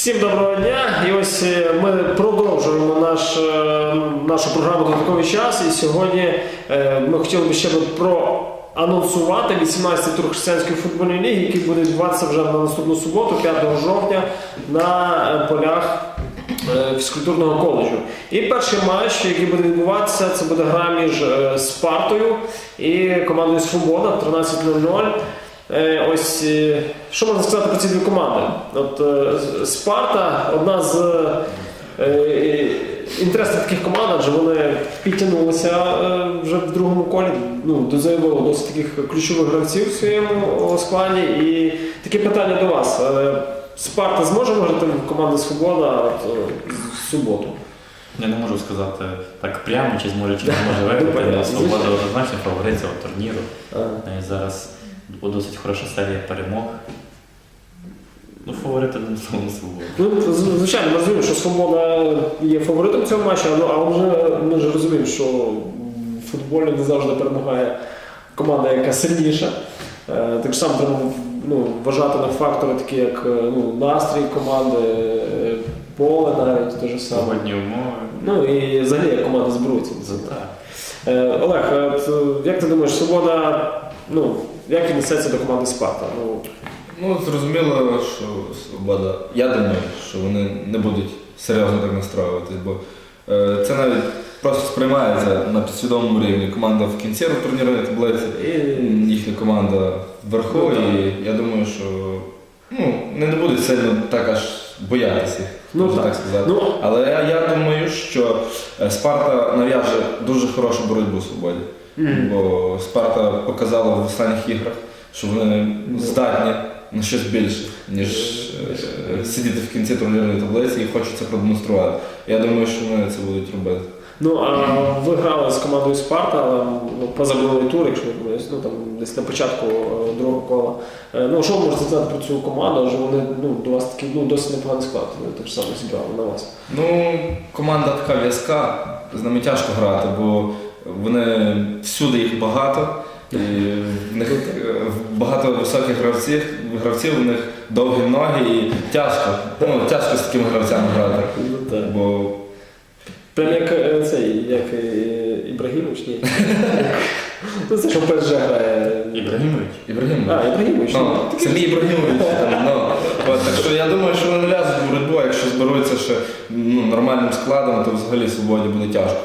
Всім доброго дня! І ось е, ми продовжуємо наш, е, нашу програму Додатковий час. І сьогодні е, ми хотіли б ще проанонсувати 18-й тур християнської футбольної ліги, який буде відбуватися вже на наступну суботу, 5 жовтня, на полях фізкультурного коледжу. І перший матч, який буде відбуватися, це буде гра між Спартою і командою Свобода 13.00. Е, Ось е, що можна сказати про ці дві команди? От е, Спарта одна з інтересних таких команд, адже вони підтягнулися вже в другому колі, ну, заявили досить таких ключових гравців в своєму складі. І таке питання до вас. Спарта зможе виграти команду Свобода в суботу? Я не можу сказати так прямо, чи зможе, чи не може виграти. Свобода однозначно фаворит цього турніру. Зараз буде досить хороша серія перемог. Ну, фаворити не свобода. Ну, звичайно, ми розуміємо, що Свобода є фаворитом цього матчу, але, але вже, ми вже розуміємо, що в футболі не завжди перемагає команда, яка сильніша. Е, Так само треба ну, вважати на фактори, такі як е, ну, настрій команди, е, поле навіть те ж саме. Сьогодні умови. Ну і взагалі як команда зберуться. Олег, як ти думаєш, Свобода, ну, як віднесеться до команди Спарта? Ну, Ну, зрозуміло, що свобода. Я думаю, що вони не будуть серйозно так настроюватись, бо е, це навіть просто сприймається на підсвідомому рівні. Команда в кінці турнірної таблиці, і, їхня команда вверху, Ну, і я думаю, що ну, не будуть сильно так аж боятися їх, Ну, можна так. так сказати. ну, Але я, я думаю, що е, Спарта нав'яже дуже хорошу боротьбу свободі. Бо Спарта показала в останніх іграх, що вони здатні на щось більше, ніж е, сидіти в кінці турнірної таблиці і хочуть це продемонструвати. Я думаю, що вони це будуть робити. Ну, а ви грали з командою Спарта, але ну, позаминулий тур, якщо не помиляюсь, ну там десь на початку е, другого кола. Е, Ну, що ви можете сказати про цю команду? Адже вони ну, до вас такий ну, досить непоганий склад, вони так само зібрали на вас. Ну, команда така в'язка, з ними тяжко грати, бо вони всюди їх багато. І в них багато високих гравців, гравців, у них довгі ноги і тяжко. Ну, тяжко з такими гравцями грати. Ну, так. Бо Прям як е, цей, як е, Ібрагімович, ні. Ну, це що в ПСЖ грає. Ібрагімович. Ібрагім. А, Ібрагімович. Ну, Сергій Ібрагімович. Ну, от, так що я думаю, що вони нав'язують боротьбу, а якщо зберуться ще ну, нормальним складом, то взагалі свободі буде тяжко.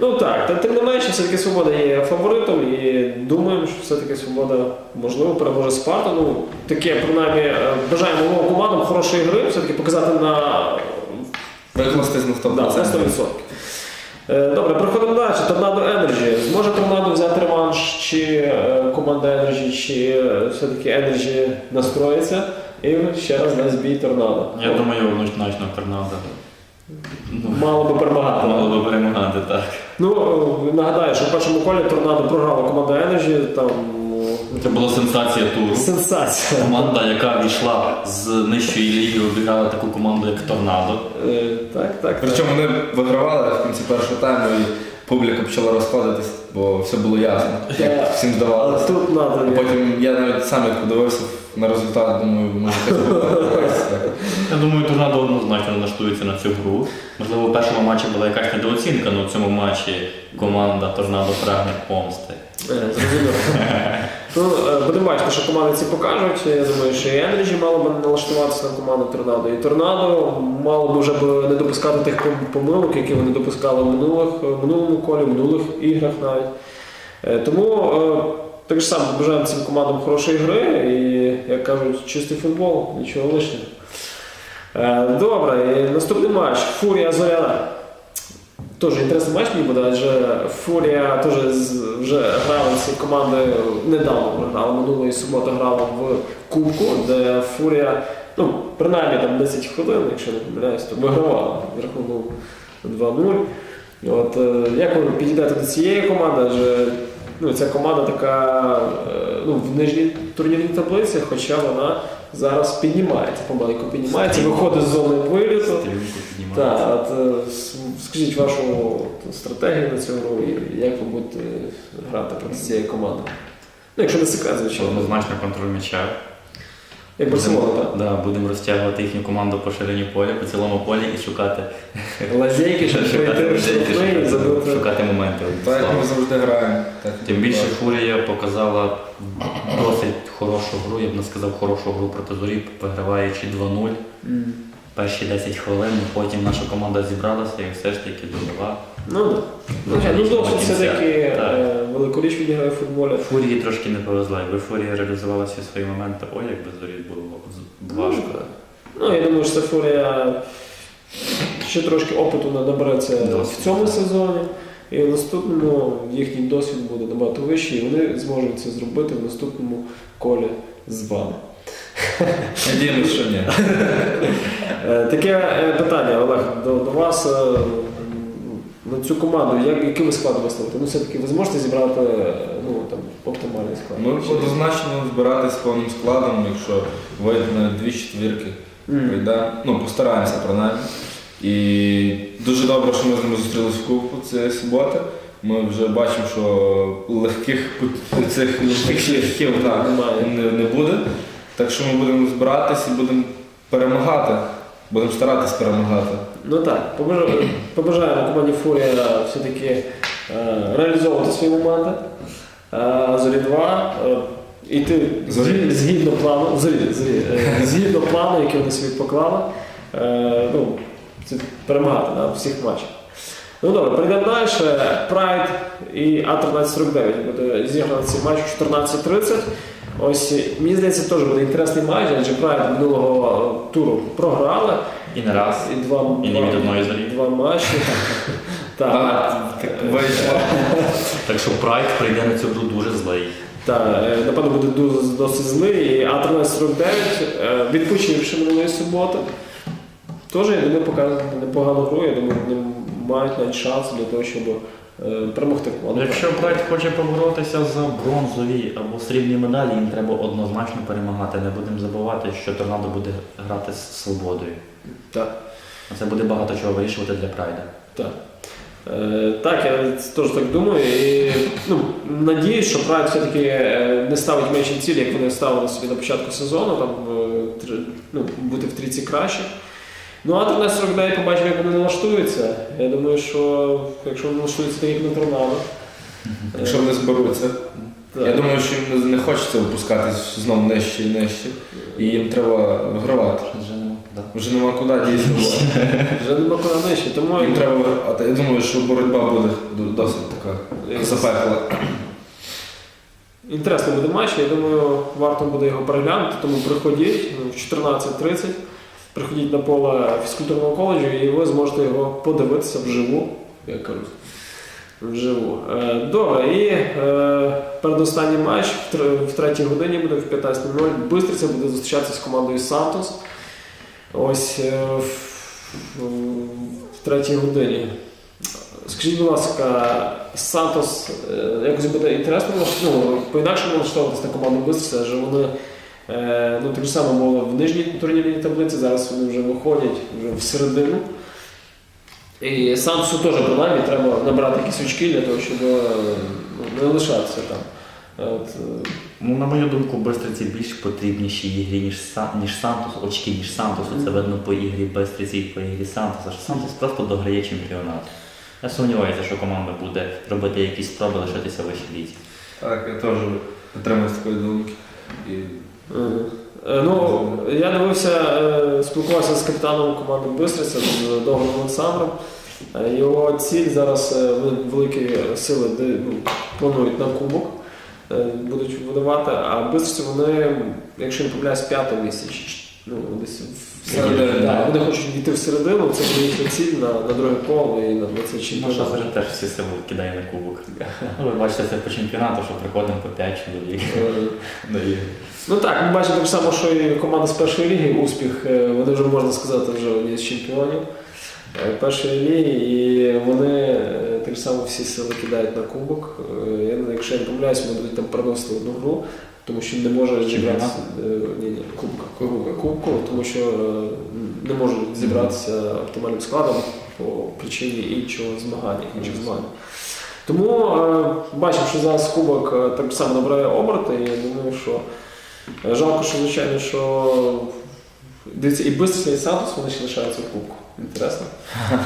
Ну так, та тим не менше, все-таки Свобода є фаворитом і думаємо, що все-таки Свобода можливо переможе Спарту. Ну, таке, принаймні, е, бажаємо обом командам хорошої гри, все-таки показати на Викластись на 100%. Да, це 100%. Е, Добре, проходимо далі. Торнадо Energy. Зможе Торнадо взяти реванш, чи е, команда Energy, чи все-таки Energy настроїться і ще раз дасть бій Торнадо. Я думаю, однозначно торнадо. Мало би перемагати. мало би перемагати, так. Ну, е, нагадаю, що в першому колі Торнадо програла команда Energy, там ну, Це була сенсація туру. сенсація. Команда, яка війшла з нижчої ліги, обіграла таку команду, як Торнадо. Е, Так, так. так. Причому вони вигравали в кінці першого тайму і публіка почала розходитись, бо все було ясно, як всім здавалося. тут надо. А потім я навіть сам як подивився на результат, думаю, може якась. Я думаю, Торнадо однозначно налаштується на цю гру. Можливо, у першому матчі була якась недооцінка, але в цьому матчі команда Торнадо прагне помсти. Е, Зрозуміло. Ну, е, будемо бачити, що команди ці покажуть. Я думаю, що і Energy мало би налаштуватися на команду Торнадо. І Торнадо мало б вже б не допускати тих помилок, які вони допускали в минулих, в минулому колі, в минулих іграх навіть. Е, Тому так само бажаємо цим командам хорошої гри і, як кажуть, чистий футбол, нічого лишнього. Е, Добре, і наступний матч. Фурія Зоряна. Теж інтересний матч мені буде, адже Фурія теж вже грала ці команди недавно вже грала, минулої суботи грала в Кубку, де Фурія, ну, принаймні там 10 хвилин, якщо не помиляюсь, то вигравала з рахунку 2-0. От, е, як ви підійдете до цієї команди? Адже ну, ця команда така е, ну, в нижній турнірній таблиці, хоча вона зараз піднімається, помаленьку піднімається, виходить з зони. Піднімається. Так, от, е, скажіть вашу от, стратегію на цю гру і як ви будете грати проти цієї команди? Ну, якщо не секрет, звичайно. Однозначно контроль м'яча. Як Барселона, Будемо- так? Да, будемо розтягувати їхню команду по ширині поля, по цілому полі і шукати, Лазейки, щоб шукати, пройти в штрафний шукати, забити. шукати моменти. Так як ми завжди граємо. Так, Тим більше Фурія показала досить хорошу гру, я б не сказав хорошу гру проти зорі, переграваючи 2-0. М. Перші 10 хвилин, потім наша команда зібралася і все ж таки довела. Ну так. Ну, ну, досить все-таки Так. е, велику річ відіграє в футболі. Фурії трошки не повезла. Якби Фурія реалізувала всі свої моменти, ой, якби зорі було важко. Ну, я думаю, що це Фурія ще трошки опиту набереться Досвід, в цьому так. сезоні. І в наступному їхній досвід буде набагато вищий, і вони зможуть це зробити в наступному колі з вами. Надіємося, що ні. Е, Таке е, питання, Олег, до, до вас. е, На цю команду, як, який ви склад виставите? Ну, все-таки ви зможете зібрати ну, там, оптимальний склад? Ми однозначно збиратись повним складом, якщо вийде на дві четвірки. М. прийде. Ну, постараємося принаймні. І дуже добре, що ми з ними зустрілись в кубку цієї суботи. Ми вже бачимо, що легких цих легких шляхів так, не, не буде. Так що ми будемо збиратись і будемо перемагати. Будемо старатись перемагати. Ну так, побажаємо команді Фурія все-таки е, реалізовувати свої моменти. Е, Зорі 2. е, Іти Зорі. згідно- плану, зорі, зорі, е, згідно плану, який вони собі поклали, е, ну, це перемагати в всіх матчах. Ну добре, перейдемо далі. Прайд і А1349 буде зіграно цей матч о 14.30. Ось мені здається, теж буде інтересний матч, адже Прайд минулого е, туру програли. І не раз, І два, і не від одної зорі. два матчі. Так. А, так вийшло. Так що Прайд прийде на цю гру дуже злий. Так, е, напевно, буде дуже досить злий. А1349, е, відпочивши минулої суботи, теж, я думаю, показує непогану гру. Я думаю, вони мають навіть шанс для того, щоб перемогти команду. Якщо Прайд хоче поборотися за бронзові або срібні медалі, їм треба однозначно перемагати. Не будемо забувати, що торнадо буде грати з свободою. Так. А Це буде багато чого вирішувати для Прайда. Так. Е, так, я теж так думаю. І ну, надіюсь, що Прайд все-таки е, не ставить менші цілі, як вони ставили собі на початку сезону, там, е, ну, бути в трійці краще. Ну, а 1349 побачимо, як вони налаштуються. Я думаю, що якщо вони налаштуються так, як на торнадо. Якщо вони зберуться. так. Я думаю, що їм не- не хочеться опускатись знову нижче і нижче. І їм треба вигравати. Вже не нема куди дійсно. Вже нема куди нижче. Тому Їм треба вигравати. Я думаю, що боротьба буде досить така запекла. Інтересний буде матч, я думаю, варто буде його переглянути, тому приходіть ну, в 14.30, приходіть на поле фізкультурного коледжу і ви зможете його подивитися вживу, як кажуть. Вживу. Е, Добре, і е, передостанній матч в, тр- в третій годині буде в 15.00. Бистриця буде зустрічатися з командою Сантос. Ось е, в, в третій годині. Скажіть, будь ласка, Сантос якось буде інтересно ну, по-інакшому налаштовуватися на команду Бистриця, адже вони е, ну, так само були в нижній турнірній таблиці, зараз вони вже виходять вже в середину. І Сантосу теж принаймні треба набрати якісь очки для того, щоб е, ну, не лишатися там. Е, От, Ну, на мою думку, Бистриці більш потрібніші ігрі, ніж, ніж Сантос, очки, ніж Сантосу. Це видно по ігрі Бистриці і по ігрі Сантоса. Що Сантос просто дограє чемпіонат. Я сумніваюся, що команда буде робити якісь спроби лишитися в лізі. Так, я теж підтримую такої думки. І Ну, я дивився, е, спілкувався з капітаном команди Бистриця, з Довгим Олександром. Е, Його ціль зараз е, великі сили ну, планують на кубок, е, будуть видавати, а Бистриця вони, якщо не помиляюсь, п'яте місце. Ну, десь в середину. да. Вони хочуть йти всередину, це буде їхня ціль на, на друге коло і на 20 Наша вже теж всі сили кидає на кубок. Ну, ви бачите, це по чемпіонату, що приходимо по 5 чоловік. Е, Ну так, ми бачимо так само, що і команда з першої ліги успіх, е, вони вже можна сказати, вже одні з чемпіонів е, першої ліги, і вони так само всі сили кидають на кубок. Е, Я, якщо я не помиляюсь, будуть там переносити одну гру, тому що не може зібратися ні, ні, кубка, кубка, кубку, тому що е, не можуть зібратися оптимальним складом по причині іншого змагання, інших змагань. Тому е, бачимо, що зараз кубок е, так само набирає оберти, і я думаю, що Е, Жалко, що звичайно, що дивіться, і Бистриця, і Сантос вони ще лишаються в кубку. Інтересно.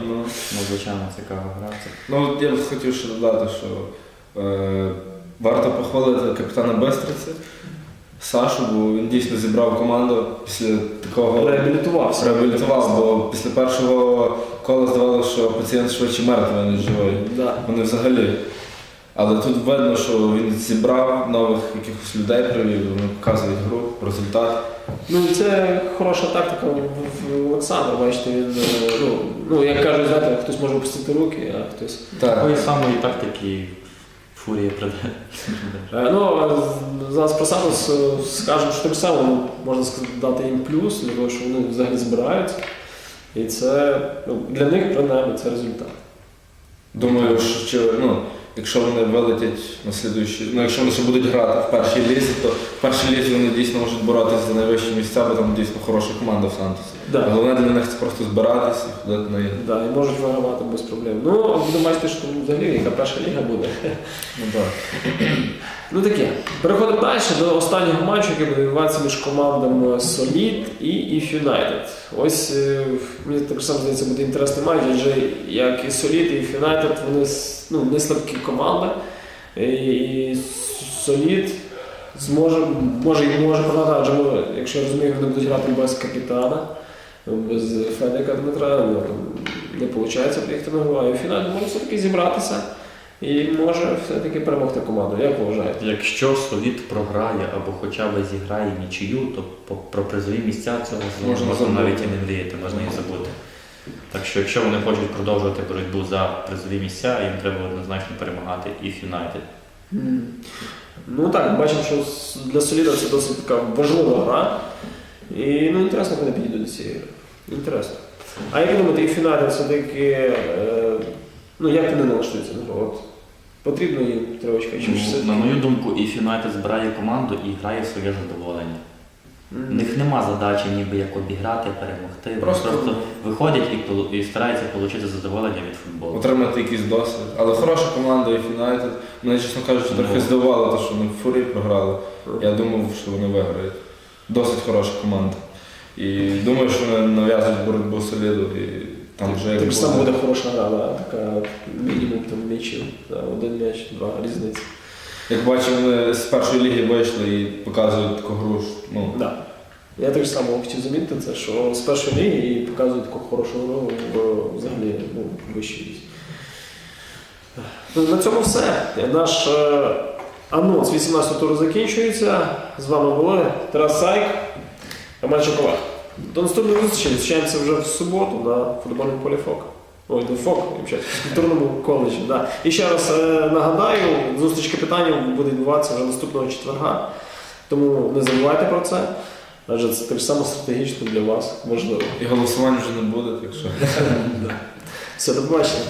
Ну, Ну, звичайно, цікава гра. Ну, от я б хотів ще додати, що е, варто похвалити капітана Бестриці, Сашу, бо він дійсно зібрав команду після такого Реабілітувався. реабілітував, бо після першого кола здавалося, що пацієнт швидше мертвий, ніж живий. Да. Вони взагалі. Але тут видно, що він зібрав нових якихось людей привів, вони показують гру, результат. Ну це хороша тактика в- Олександра. Бачите, він е, ну, ну як кажуть, знаєте, хтось може опустити руки, а хтось. такої самої тактики фурія приде. Е, Ну, зараз про Сантос скажемо, що самим ну, можна сказати, дати їм плюс, для того, що вони взагалі збираються. І це ну, для них принаймні це результат. Думаю, що ну, якщо вони вилетять на слідуючі, ну якщо вони ще будуть грати в першій лізі, то в першій лізі вони дійсно можуть боротися за найвищі місця, бо там дійсно хороша команда в Сантосі. Да. Головне для них це просто збиратися і ходити на ігри. Да, і можуть вигравати без проблем. Ну, а будемо бачити, що взагалі яка перша ліга буде. Ну так. Ну таке. Переходимо далі до останнього матчу, який буде відбуватися між командами Solid і If United. Ось е, мені так само здається буде інтересний матч, адже як і Solid, і If United, вони ну, не слабкі команди. І Solid зможе, може може програти, адже якщо я розумію, вони будуть грати без капітана, без Федека Дмитра, ну, там не виходить приїхати на а If United може все-таки зібратися. І може все-таки перемогти команду. Як ви вважаєте? Якщо Солід програє або хоча б зіграє нічию, то про призові місця цього Можна можна навіть і не мріяти, можна і забути. Так що, якщо вони хочуть продовжувати боротьбу за призові місця, їм треба однозначно перемагати і Юнайтед. Ну так, бачимо, що для Соліда це досить така важлива гра. І ну, інтересно, як вони підійдуть до цієї гри. Інтересно. А як ви думаєте, і фіналі все-таки, е, ну як вони налаштуються на? От, потрібно їм тривочка чи ж все? Ну, На мою думку, і Юнайтед збирає команду і грає в своє задоволення. У них нема задачі ніби як обіграти, перемогти. Вони Просто- просто виходять і, полу- і стараються отримати задоволення від футболу. Отримати якийсь досвід. Але хороша команда і Юнайтед. Мене, чесно кажучи, трохи Ну. здивувало, те, що вони в фурі програли. Я думав, що вони виграють. Досить хороша команда. І думаю, що вони нав'язують боротьбу соліду і там вже як Так само буде. буде хороша гра, да? така мінімум там м'ячів. Да, один м'яч, два різниця. Як бачимо, вони з першої ліги вийшли і показують таку гру. що, Ну, Да. Я так само хотів замітити це, що з першої ліги і показують таку хорошу гру в взагалі ну, вищій лізі. Ну, на цьому все. Наш е, анонс 18 туру закінчується. З вами були Тарас Сайк, Роман Чокова. До наступної зустрічі зустрічаємося вже в суботу на футбольному полі ФОК. Ой, не ФОК, вибачайте, в культурному коледжі. Да. І ще раз е, нагадаю, зустріч капітанів буде відбуватися вже наступного четверга. Тому не забувайте про це. Адже це так само стратегічно для вас можливо. і голосувань вже не буде, так що. Все, до побачення.